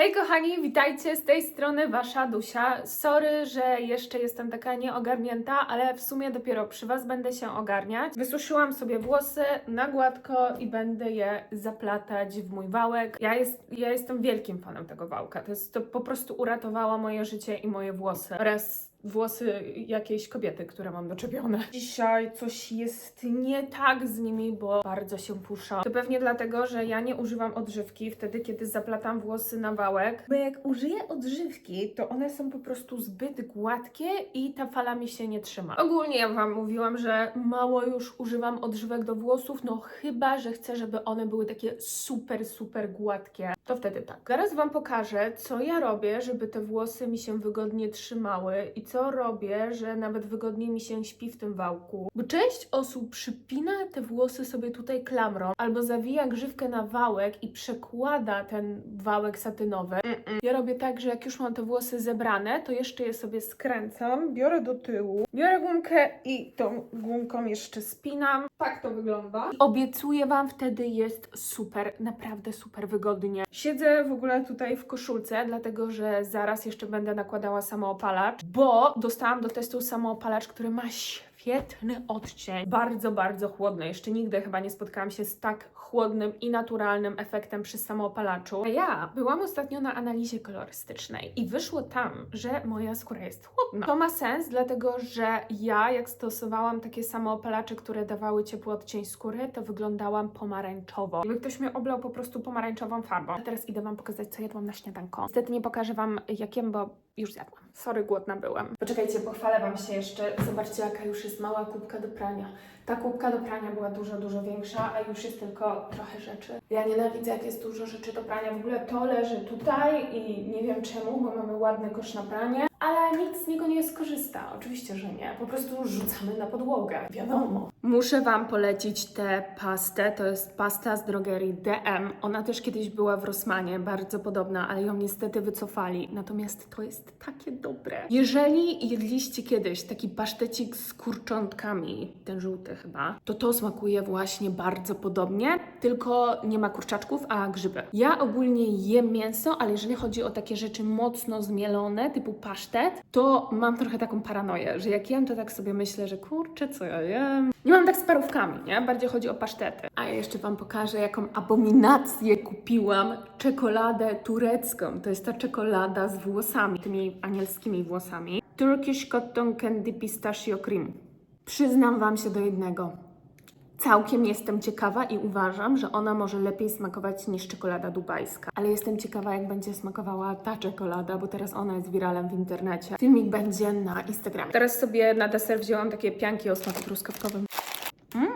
Hej kochani, witajcie z tej strony Wasza Dusia. Sorry, że jeszcze jestem taka nieogarnięta, ale w sumie dopiero przy Was będę się ogarniać. Wysuszyłam sobie włosy na gładko i będę je zaplatać w mój wałek. Ja, jest, ja jestem wielkim fanem tego wałka. To, jest, to po prostu uratowało moje życie i moje włosy oraz włosy jakiejś kobiety, które mam doczepione. Dzisiaj coś jest nie tak z nimi, bo bardzo się puszczą. To pewnie dlatego, że ja nie używam odżywki wtedy, kiedy zaplatam włosy na wałek, bo jak użyję odżywki, to one są po prostu zbyt gładkie i ta fala mi się nie trzyma. Ogólnie ja Wam mówiłam, że mało już używam odżywek do włosów, no chyba, że chcę, żeby one były takie super, super gładkie. To wtedy tak. Zaraz Wam pokażę, co ja robię, żeby te włosy mi się wygodnie trzymały i co robię, że nawet wygodniej mi się śpi w tym wałku. Bo część osób przypina te włosy sobie tutaj klamrą albo zawija grzywkę na wałek i przekłada ten wałek satynowy. Mm-mm. Ja robię tak, że jak już mam te włosy zebrane, to jeszcze je sobie skręcam, biorę do tyłu, biorę gumkę i tą gumką jeszcze spinam. Tak to wygląda. Obiecuję Wam, wtedy jest super, naprawdę super wygodnie. Siedzę w ogóle tutaj w koszulce, dlatego że zaraz jeszcze będę nakładała samoopalacz, bo dostałam do testu samoopalacz, który ma świetny odcień. Bardzo, bardzo chłodny. Jeszcze nigdy chyba nie spotkałam się z tak chłodnym i naturalnym efektem przy samoopalaczu. A ja byłam ostatnio na analizie kolorystycznej i wyszło tam, że moja skóra jest chłodna. To ma sens, dlatego że ja, jak stosowałam takie samoopalacze, które dawały ciepły odcień skóry, to wyglądałam pomarańczowo. Jakby ktoś mnie oblał po prostu pomarańczową farbą. A teraz idę Wam pokazać, co jadłam na śniadanko. Niestety nie pokażę Wam jakiem, bo już zjadłam. Sorry, głodna byłam. Poczekajcie, pochwalę Wam się jeszcze. Zobaczcie, jaka już jest mała kubka do prania. Ta kubka do prania była dużo, dużo większa, a już jest tylko trochę rzeczy. Ja nienawidzę, jak jest dużo rzeczy do prania. W ogóle to leży tutaj i nie wiem czemu, bo mamy ładny kosz na pranie, ale nikt z niego nie skorzysta. Oczywiście, że nie. Po prostu rzucamy na podłogę. Wiadomo. Muszę Wam polecić tę pastę. To jest pasta z drogerii DM. Ona też kiedyś była w Rossmanie, bardzo podobna, ale ją niestety wycofali. Natomiast to jest takie dobre. Jeżeli jedliście kiedyś taki pasztecik z kurczątkami, ten żółty chyba, to to smakuje właśnie bardzo podobnie, tylko nie ma kurczaczków, a grzyby. Ja ogólnie jem mięso, ale jeżeli chodzi o takie rzeczy mocno zmielone, typu pasztet, to mam trochę taką paranoję, że jak jem, to tak sobie myślę, że kurczę, co ja jem? Nie mam tak z parówkami, nie? Bardziej chodzi o pasztety. A ja jeszcze Wam pokażę, jaką abominację kupiłam. Czekoladę turecką. To jest ta czekolada z włosami, tymi anielskimi włosami. Turkish Cotton Candy Pistachio Cream. Przyznam Wam się do jednego. Całkiem jestem ciekawa i uważam, że ona może lepiej smakować niż czekolada dubajska. Ale jestem ciekawa, jak będzie smakowała ta czekolada, bo teraz ona jest wiralem w internecie. Filmik będzie na Instagramie. Teraz sobie na deser wzięłam takie pianki o smaku truskawkowym.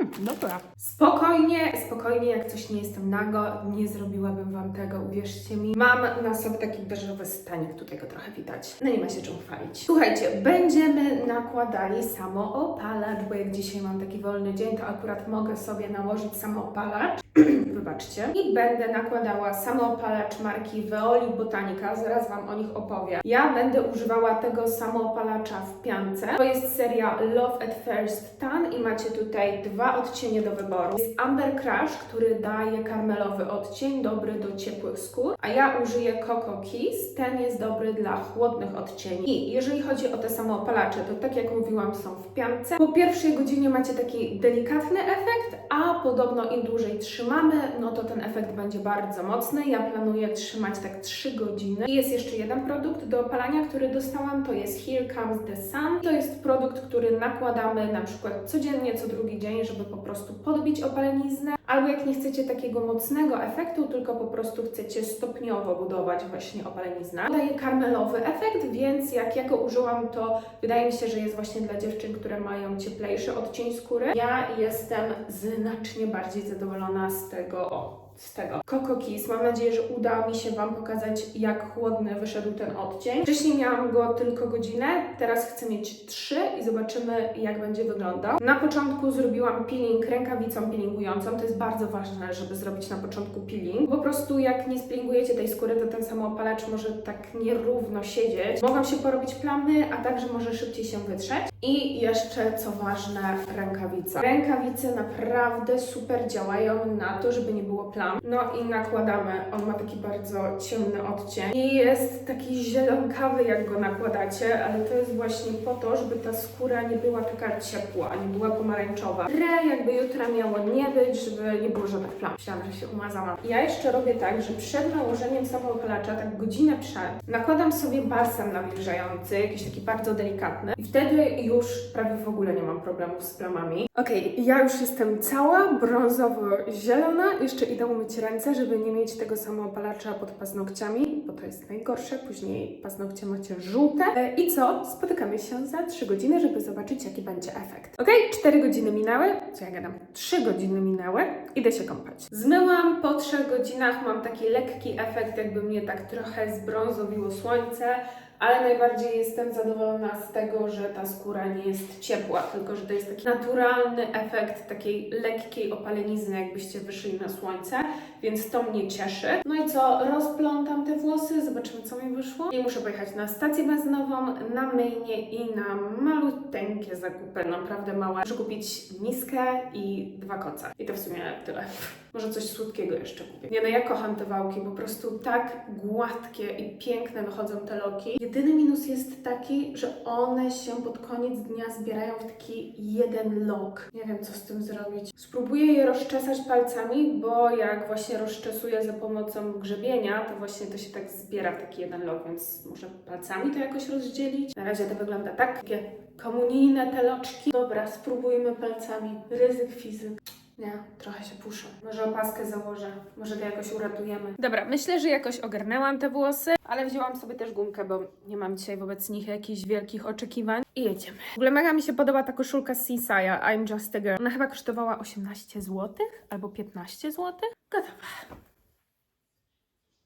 Mmm, dobra. Spokojnie, spokojnie, jak coś nie jestem nago, nie zrobiłabym Wam tego, uwierzcie mi. Mam na sobie taki beżowy stanik, tutaj go trochę widać. No nie ma się czym chwalić. Słuchajcie, będziemy nakładali samoopalacz, bo jak dzisiaj mam taki wolny dzień, to akurat mogę sobie nałożyć samoopalacz. Wybaczcie. I będę nakładała samoopalacz marki Veoli Botanica, zaraz Wam o nich opowiem. Ja będę używała tego samoopalacza w piance. To jest seria Love at First Tan i macie tutaj dwa odcienie do wyboru. Jest Amber Crush, który daje karmelowy odcień, dobry do ciepłych skór, a ja użyję Coco Kiss, ten jest dobry dla chłodnych odcieni. I jeżeli chodzi o te samoopalacze, to tak jak mówiłam, są w piance. Po pierwszej godzinie macie taki delikatny efekt, a podobno im dłużej trzymamy, no to ten efekt będzie bardzo mocny. Ja planuję trzymać tak 3 godziny. I jest jeszcze jeden produkt do opalania, który dostałam, to jest Here Comes the Sun. To jest produkt, który nakładamy na przykład codziennie, co drugi dzień, żeby po prostu podbić opaleniznę. Albo jak nie chcecie takiego mocnego efektu, tylko po prostu chcecie stopniowo budować właśnie opaleniznę. Daje karmelowy efekt, więc jak ja go użyłam, to wydaje mi się, że jest właśnie dla dziewczyn, które mają cieplejszy odcień skóry. Ja jestem znacznie bardziej zadowolona z tego, o, z tego. Coco Kiss. Mam nadzieję, że uda mi się Wam pokazać, jak chłodny wyszedł ten odcień. Wcześniej miałam go tylko godzinę, teraz chcę mieć trzy i zobaczymy, jak będzie wyglądał. Na początku zrobiłam peeling rękawicą peelingującą. To jest bardzo ważne, żeby zrobić na początku peeling. Po prostu jak nie splingujecie tej skóry, to ten samoopalacz może tak nierówno siedzieć. Mogą się porobić plamy, a także może szybciej się wytrzeć. I jeszcze, co ważne, rękawica. Rękawice naprawdę super działają na to, żeby nie było plam. No i nakładamy. On ma taki bardzo ciemny odcień. I jest taki zielonkawy, jak go nakładacie, ale to jest właśnie po to, żeby ta skóra nie była taka ciepła, nie była pomarańczowa. Re jakby jutra miało nie być, żeby nie było żadnych plam. Myślałam, że się umazałam. Ja jeszcze robię tak, że przed nałożeniem samoopalacza, tak godzinę przed, nakładam sobie balsam nawilżający, jakiś taki bardzo delikatny i wtedy już prawie w ogóle nie mam problemów z plamami. Okej, ja już jestem cała brązowo-zielona. Jeszcze idę umyć ręce, żeby nie mieć tego samoopalacza pod paznokciami, bo to jest najgorsze. Później paznokcie macie żółte. E, I co? Spotykamy się za 3 godziny, żeby zobaczyć, jaki będzie efekt. Okej, 4 godziny minęły. Co ja gadam? 3 godziny minęły. Idę się kąpać. Zmyłam po 3 godzinach. Mam taki lekki efekt, jakby mnie tak trochę zbrązowiło słońce ale najbardziej jestem zadowolona z tego, że ta skóra nie jest ciepła, tylko że to jest taki naturalny efekt takiej lekkiej opalenizny, jakbyście wyszli na słońce, więc to mnie cieszy. No i co, rozplątam te włosy, zobaczymy co mi wyszło. I muszę pojechać na stację benzynową, na myjnie i na maluteńkie zakupy, naprawdę małe. Muszę kupić miskę i dwa koce. I to w sumie tyle. Może coś słodkiego jeszcze kupię. Nie no, ja kocham te wałki, po prostu tak gładkie i piękne wychodzą te loki. Jedyny minus jest taki, że one się pod koniec dnia zbierają w taki jeden lok. Nie wiem, co z tym zrobić. Spróbuję je rozczesać palcami, bo jak właśnie rozczesuję za pomocą grzebienia, to właśnie to się tak zbiera w taki jeden lok, więc może palcami to jakoś rozdzielić. Na razie to wygląda tak, takie komunijne te loczki. Dobra, spróbujmy palcami. Ryzyk fizyk. Nie, trochę się puszę. Może opaskę założę, może to jakoś uratujemy. Dobra, myślę, że jakoś ogarnęłam te włosy, ale wzięłam sobie też gumkę, bo nie mam dzisiaj wobec nich jakichś wielkich oczekiwań. I jedziemy. W ogóle mega mi się podoba ta koszulka z I'm Just a Girl. Ona chyba kosztowała 18 zł albo 15 zł. Gotowa.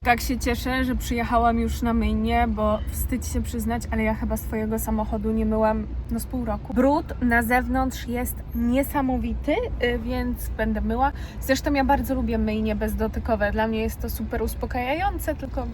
Tak się cieszę, że przyjechałam już na myjnie, bo wstyd się przyznać, ale ja chyba swojego samochodu nie myłam no z pół roku. Brud na zewnątrz jest niesamowity, y, więc będę myła. Zresztą ja bardzo lubię myjnie bezdotykowe. Dla mnie jest to super uspokajające, tylko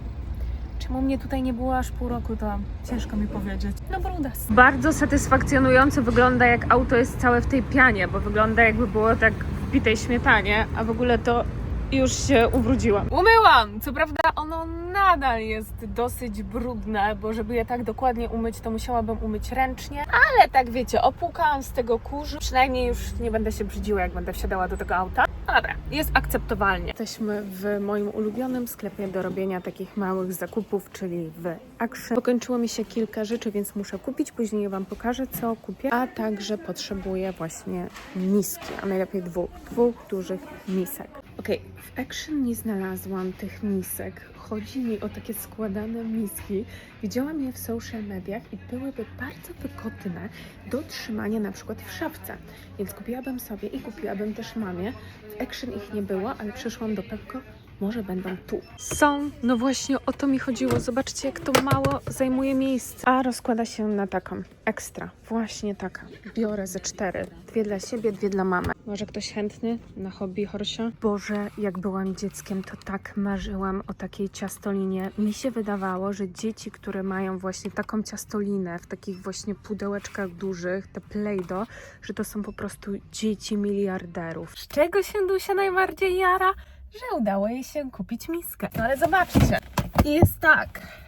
czemu mnie tutaj nie było aż pół roku, to ciężko mi powiedzieć. No brudas. Bardzo satysfakcjonująco wygląda, jak auto jest całe w tej pianie, bo wygląda jakby było tak w bitej śmietanie, a w ogóle to już się ubrudziłam. Umyłam! Co prawda ono nadal jest dosyć brudne, bo żeby je tak dokładnie umyć, to musiałabym umyć ręcznie, ale tak wiecie, opłukałam z tego kurzu. Przynajmniej już nie będę się brzydziła, jak będę wsiadała do tego auta. No dobra, jest akceptowalnie. Jesteśmy w moim ulubionym sklepie do robienia takich małych zakupów, czyli w Action. Pokończyło mi się kilka rzeczy, więc muszę kupić. Później Wam pokażę, co kupię. A także potrzebuję właśnie miski, a najlepiej dwóch, dwóch dużych misek. Okej, w Action nie znalazłam tych misek. Chodzi mi o takie składane miski. Widziałam je w social mediach i byłyby bardzo wygodne do trzymania na przykład w szafce. Więc kupiłabym sobie i kupiłabym też mamie. W Action ich nie było, ale przyszłam do Pepko. Może będą tu. Są, no właśnie o to mi chodziło. Zobaczcie, jak to mało zajmuje miejsce. A rozkłada się na taką ekstra. Właśnie taka. Biorę ze cztery. Dwie dla siebie, dwie dla mamy. Może ktoś chętny na hobby horsia? Boże, jak byłam dzieckiem, to tak marzyłam o takiej ciastolinie. Mi się wydawało, że dzieci, które mają właśnie taką ciastolinę w takich właśnie pudełeczkach dużych, te Play-Doh, że to są po prostu dzieci miliarderów. Z czego się Dusia najbardziej jara? Że udało jej się kupić miskę. No ale zobaczcie, jest tak.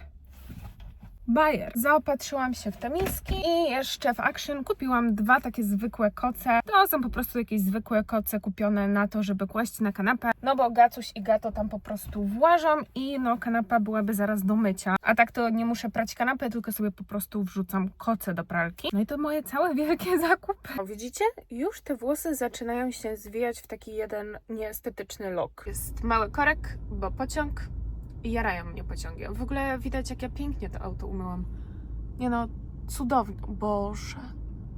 Bayer. Zaopatrzyłam się w te miski i jeszcze w Action kupiłam dwa takie zwykłe koce. To są po prostu jakieś zwykłe koce kupione na to, żeby kłaść na kanapę. No bo Gacuś i Gato tam po prostu włażą i no kanapa byłaby zaraz do mycia. A tak to nie muszę prać kanapy, tylko sobie po prostu wrzucam koce do pralki. No i to moje całe wielkie zakupy. O, widzicie? Już te włosy zaczynają się zwijać w taki jeden nieestetyczny look. Jest mały korek, bo pociąg i jarają mnie pociągiem. W ogóle widać, jak ja pięknie to auto umyłam. Nie no, cudownie. Boże.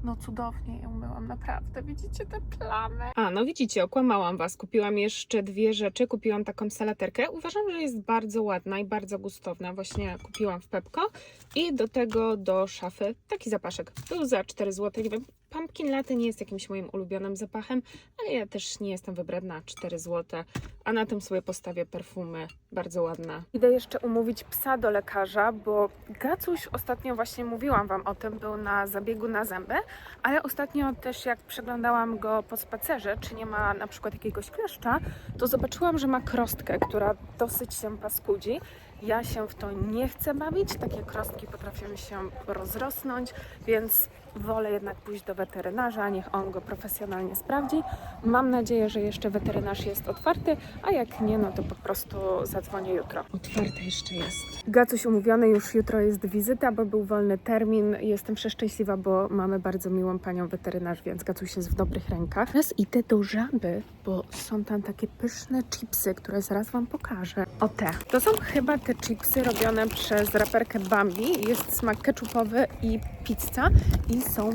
No cudownie je umyłam, naprawdę. Widzicie te plamy? A, no widzicie, okłamałam Was. Kupiłam jeszcze dwie rzeczy. Kupiłam taką salaterkę. Uważam, że jest bardzo ładna i bardzo gustowna. Właśnie kupiłam w Pepko. I do tego do szafy taki zapaszek. Był za 4 zł. Nie wiem, pumpkin latte nie jest jakimś moim ulubionym zapachem, ale ja też nie jestem wybredna. 4 zł a na tym sobie postawię perfumy. Bardzo ładne. Idę jeszcze umówić psa do lekarza, bo Gacuś ostatnio właśnie mówiłam Wam o tym, był na zabiegu na zęby, ale ostatnio też jak przeglądałam go po spacerze, czy nie ma na przykład jakiegoś kleszcza, to zobaczyłam, że ma krostkę, która dosyć się paskudzi. Ja się w to nie chcę bawić, takie krostki potrafią się rozrosnąć, więc wolę jednak pójść do weterynarza, niech on go profesjonalnie sprawdzi. Mam nadzieję, że jeszcze weterynarz jest otwarty, a jak nie, no to po prostu zadzwonię jutro. Otwarte jeszcze jest. Gacuś umówiony, już jutro jest wizyta, bo był wolny termin. Jestem przeszczęśliwa, bo mamy bardzo miłą panią weterynarz, więc Gacuś jest w dobrych rękach. Teraz idę do żaby, bo są tam takie pyszne chipsy, które zaraz Wam pokażę. O te. To są chyba te chipsy robione przez raperkę Bambi. Jest smak keczupowy i pizza i są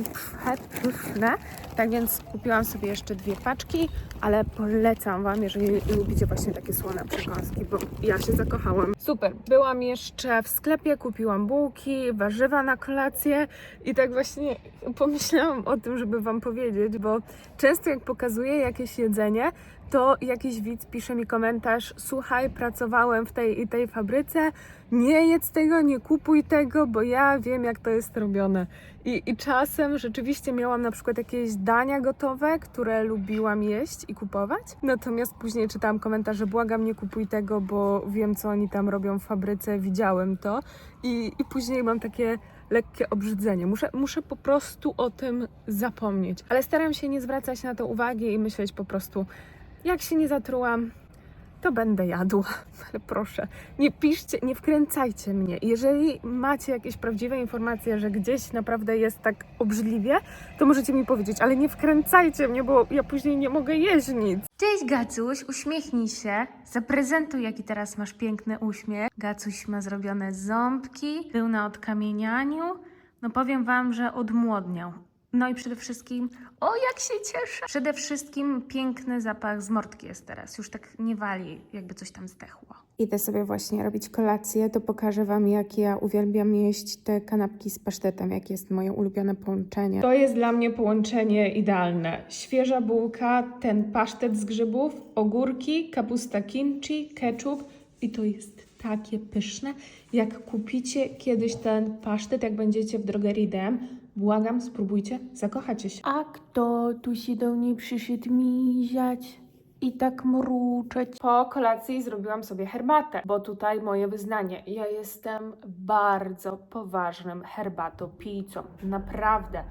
pyszne. Tak więc kupiłam sobie jeszcze dwie paczki, ale polecam Wam, jeżeli lubicie właśnie takie słone przekąski, bo ja się zakochałam. Super. Byłam jeszcze w sklepie, kupiłam bułki, warzywa na kolację i tak właśnie pomyślałam o tym, żeby Wam powiedzieć, bo często jak pokazuję jakieś jedzenie, to jakiś widz pisze mi komentarz: Słuchaj, pracowałem w tej i tej fabryce, nie jedz tego, nie kupuj tego, bo ja wiem, jak to jest robione. I, I czasem rzeczywiście miałam na przykład jakieś dania gotowe, które lubiłam jeść i kupować. Natomiast później czytałam komentarze: Błagam, nie kupuj tego, bo wiem, co oni tam robią w fabryce, widziałem to. I, i później mam takie lekkie obrzydzenie. Muszę, muszę po prostu o tym zapomnieć. Ale staram się nie zwracać na to uwagi i myśleć po prostu, jak się nie zatrułam, to będę jadła. Ale proszę, nie piszcie, nie wkręcajcie mnie. Jeżeli macie jakieś prawdziwe informacje, że gdzieś naprawdę jest tak obrzydliwie, to możecie mi powiedzieć, ale nie wkręcajcie mnie, bo ja później nie mogę jeść nic. Cześć Gacuś, uśmiechnij się. Zaprezentuj, jaki teraz masz piękny uśmiech. Gacuś ma zrobione ząbki, był na odkamienianiu. No powiem wam, że odmłodniał. No i przede wszystkim, o jak się cieszę! Przede wszystkim piękny zapach z mordki jest teraz. Już tak nie wali, jakby coś tam zdechło. Idę sobie właśnie robić kolację, to pokażę Wam, jak ja uwielbiam jeść te kanapki z pasztetem, jakie jest moje ulubione połączenie. To jest dla mnie połączenie idealne. Świeża bułka, ten pasztet z grzybów, ogórki, kapusta kimchi, ketchup i to jest takie pyszne. Jak kupicie kiedyś ten pasztet, jak będziecie w drogerii DM, błagam, spróbujcie, zakochacie się. A kto tu się do mnie przyszedł miziać? i tak mruczeć. Po kolacji zrobiłam sobie herbatę, bo tutaj moje wyznanie. Ja jestem bardzo poważnym herbatopijcą. Naprawdę.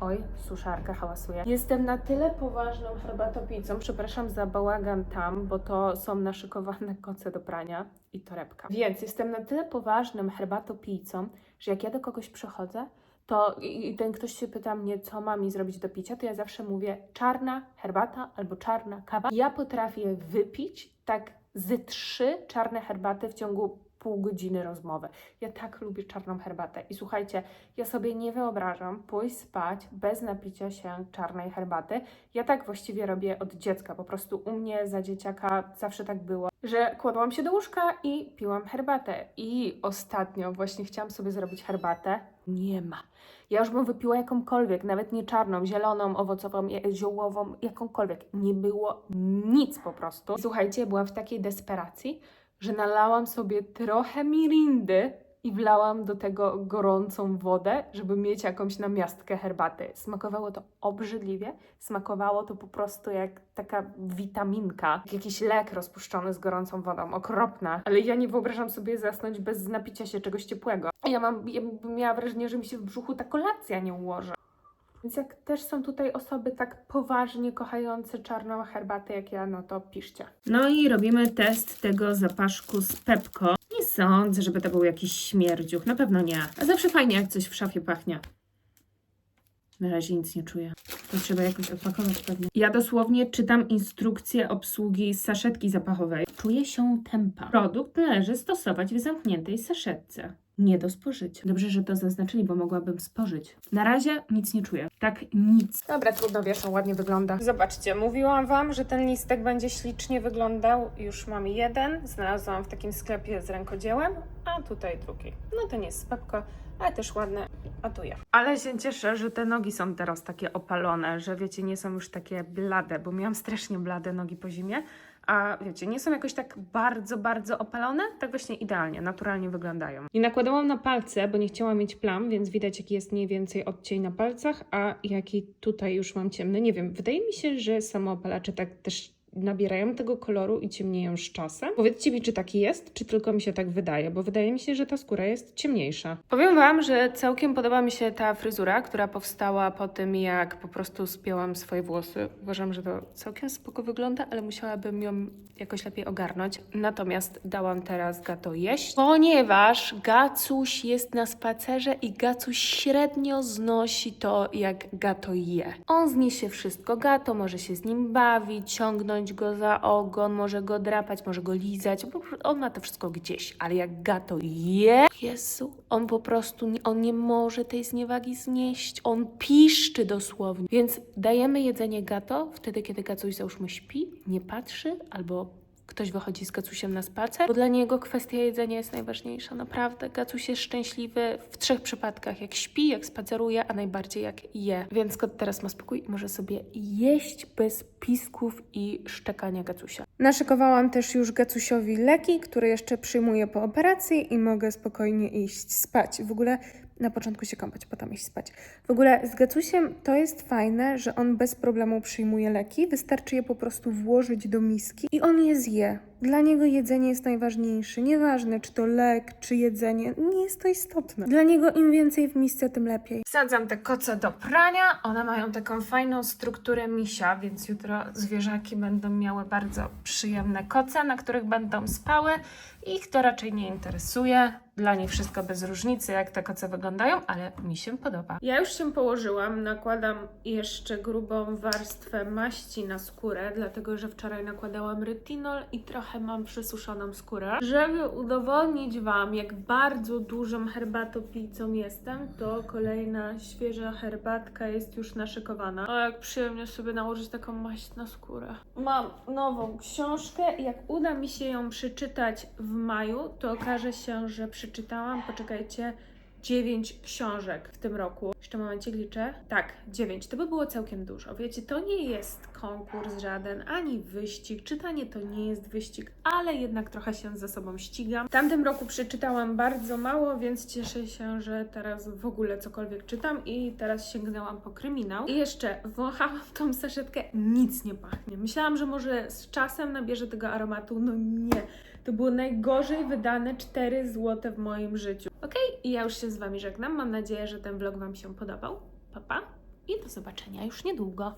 Oj, suszarka hałasuje. Jestem na tyle poważną herbatopijcą, przepraszam za bałagan tam, bo to są naszykowane koce do prania i torebka. Więc jestem na tyle poważnym herbatopijcą, że jak ja do kogoś przychodzę, to i ten ktoś się pyta mnie, co ma mi zrobić do picia, to ja zawsze mówię czarna herbata albo czarna kawa. Ja potrafię wypić tak z trzy czarne herbaty w ciągu pół godziny rozmowy. Ja tak lubię czarną herbatę. I słuchajcie, ja sobie nie wyobrażam pójść spać bez napicia się czarnej herbaty. Ja tak właściwie robię od dziecka. Po prostu u mnie za dzieciaka zawsze tak było, że kładłam się do łóżka i piłam herbatę. I ostatnio właśnie chciałam sobie zrobić herbatę. Nie ma. Ja już bym wypiła jakąkolwiek, nawet nie czarną, zieloną, owocową, ziołową, jakąkolwiek. Nie było nic po prostu. Słuchajcie, byłam w takiej desperacji, że nalałam sobie trochę mirindy i wlałam do tego gorącą wodę, żeby mieć jakąś namiastkę herbaty. Smakowało to obrzydliwie, smakowało to po prostu jak taka witaminka, jak jakiś lek rozpuszczony z gorącą wodą, okropna. Ale ja nie wyobrażam sobie zasnąć bez napicia się czegoś ciepłego. Ja mam, ja miała wrażenie, że mi się w brzuchu ta kolacja nie ułoży. Więc jak też są tutaj osoby tak poważnie kochające czarną herbatę jak ja, no to piszcie. No i robimy test tego zapaszku z Pepko. Nie sądzę, żeby to był jakiś śmierdziuch. Na pewno nie. A zawsze fajnie, jak coś w szafie pachnie. Na razie nic nie czuję. To trzeba jakoś opakować pewnie. Ja dosłownie czytam instrukcję obsługi saszetki zapachowej. Czuję się tempa. Produkt należy stosować w zamkniętej saszetce. Nie do spożycia. Dobrze, że to zaznaczyli, bo mogłabym spożyć. Na razie nic nie czuję. Tak nic. Dobra, trudno wieszą, ładnie wygląda. Zobaczcie, mówiłam Wam, że ten listek będzie ślicznie wyglądał. Już mam jeden, znalazłam w takim sklepie z rękodziełem, a tutaj drugi. No ten jest spepko, ale też ładny, a tu ja. Ale się cieszę, że te nogi są teraz takie opalone, że wiecie, nie są już takie blade, bo miałam strasznie blade nogi po zimie, a wiecie, nie są jakoś tak bardzo, bardzo opalone, tak właśnie idealnie, naturalnie wyglądają. I nakładałam na palce, bo nie chciałam mieć plam, więc widać jaki jest mniej więcej odcień na palcach, a jaki tutaj już mam ciemny. Nie wiem, wydaje mi się, że samoopalacze tak też nabierają tego koloru i ciemnieją z czasem. Powiedzcie mi, czy taki jest, czy tylko mi się tak wydaje, bo wydaje mi się, że ta skóra jest ciemniejsza. Powiem Wam, że całkiem podoba mi się ta fryzura, która powstała po tym, jak po prostu spięłam swoje włosy. Uważam, że to całkiem spoko wygląda, ale musiałabym ją jakoś lepiej ogarnąć. Natomiast dałam teraz Gato jeść, ponieważ Gacuś jest na spacerze i Gacuś średnio znosi to, jak Gato je. On zniesie wszystko. Gato może się z nim bawić, ciągnąć go za ogon, może go drapać, może go lizać. On ma to wszystko gdzieś, ale jak Gato je, Jezu, on po prostu, on nie może tej zniewagi znieść. On piszczy dosłownie. Więc dajemy jedzenie Gato wtedy, kiedy Gacuś załóżmy śpi, nie patrzy albo ktoś wychodzi z Gacusiem na spacer, bo dla niego kwestia jedzenia jest najważniejsza. Naprawdę, Gacuś jest szczęśliwy w trzech przypadkach. Jak śpi, jak spaceruje, a najbardziej jak je. Więc kot teraz ma spokój i może sobie jeść bez pisków i szczekania Gacusia. Naszykowałam też już Gacusiowi leki, które jeszcze przyjmuję po operacji i mogę spokojnie iść spać. W ogóle na początku się kąpać, potem iść spać. W ogóle z Gacusiem to jest fajne, że on bez problemu przyjmuje leki. Wystarczy je po prostu włożyć do miski i on je zje. Dla niego jedzenie jest najważniejsze. Nieważne, czy to lek, czy jedzenie, nie jest to istotne. Dla niego im więcej w misce, tym lepiej. Wsadzam te koce do prania. One mają taką fajną strukturę misia, więc jutro zwierzaki będą miały bardzo przyjemne koce, na których będą spały. Ich to raczej nie interesuje. Dla nich wszystko bez różnicy, jak te koce wyglądają, ale mi się podoba. Ja już się położyłam, nakładam jeszcze grubą warstwę maści na skórę, dlatego że wczoraj nakładałam retinol i trochę mam przysuszoną skórę. Żeby udowodnić Wam, jak bardzo dużą herbatopijcą jestem, to kolejna świeża herbatka jest już naszykowana. O, jak przyjemnie sobie nałożyć taką maść na skórę. Mam nową książkę jak uda mi się ją przeczytać w maju, to okaże się, że przeczytałam, poczekajcie, dziewięć książek w tym roku. Jeszcze momencie liczę. Tak, dziewięć. To by było całkiem dużo. Wiecie, to nie jest konkurs żaden, ani wyścig. Czytanie to nie jest wyścig, ale jednak trochę się ze sobą ścigam. W tamtym roku przeczytałam bardzo mało, więc cieszę się, że teraz w ogóle cokolwiek czytam i teraz sięgnęłam po kryminał. I jeszcze wąchałam tą saszetkę, nic nie pachnie. Myślałam, że może z czasem nabierze tego aromatu, no nie. To było najgorzej wydane 4 zł w moim życiu. Okej, i ja już się z Wami żegnam. Mam nadzieję, że ten vlog Wam się podobał. Pa, pa i do zobaczenia już niedługo.